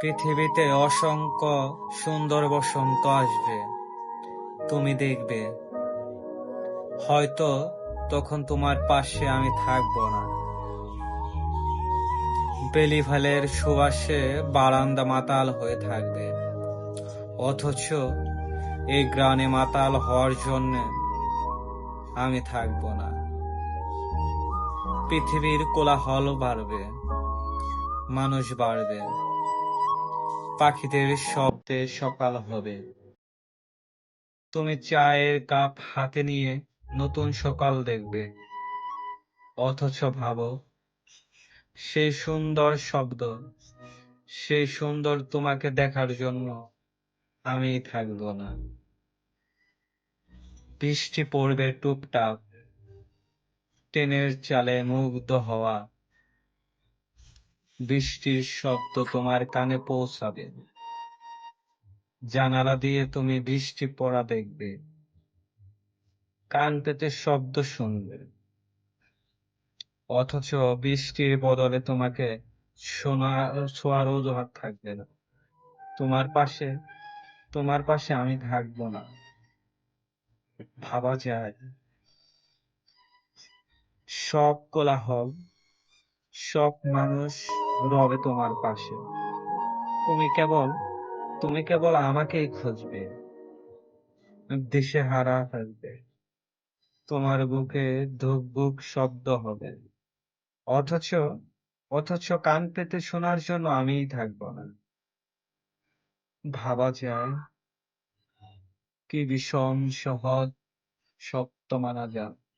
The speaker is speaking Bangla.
পৃথিবীতে অসংখ্য সুন্দর বসন্ত আসবে। তুমি দেখবে। হয়তো তখন তোমার পাশে আমি থাকব না। বেলিভালের সুবাসে বারান্দা মাতাল হয়ে থাকবে। অথচ এই গ্রানে মাতাল হওয়ার জন্য আমি থাকব না। পৃথিবীর কোলাহল বাড়বে, মানুষ বাড়বে। পাখিদের শব্দে সকাল হবে। তুমি চায়ের কাপ হাতে নিয়ে নতুন সকাল দেখবে। অথচ ভাবো সেই সুন্দর শব্দ সেই সুন্দর তোমাকে দেখার জন্য আমি থাকব না। বৃষ্টি পড়বে টুপটাপ ট্রেনের চালে মুগ্ধ হওয়া বৃষ্টির শব্দ তোমার কানে পৌঁছাবে। জানালা দিয়ে তুমি বৃষ্টি পড়া দেখবে। কান পেতে শব্দ শুনবে। অথচ বৃষ্টির বদলে তোমাকে শোনা ছোঁয়ার অজুহাত থাকবে না। তোমার পাশে তোমার পাশে আমি থাকব না। ভাবা যায়। সব কোলাহল, সব মানুষ রবে তোমার পাশে। তুমি কেবল তুমি কেবল আমাকেই খুঁজবে। দিশে হারা থাকবে। তোমার বুকে ধুক বুক শব্দ হবে। অথচ অথচ কান পেতে শোনার জন্য আমিই থাকব না। ভাবা যায় কি ভীষণ সহজ সত্য মানা যায়।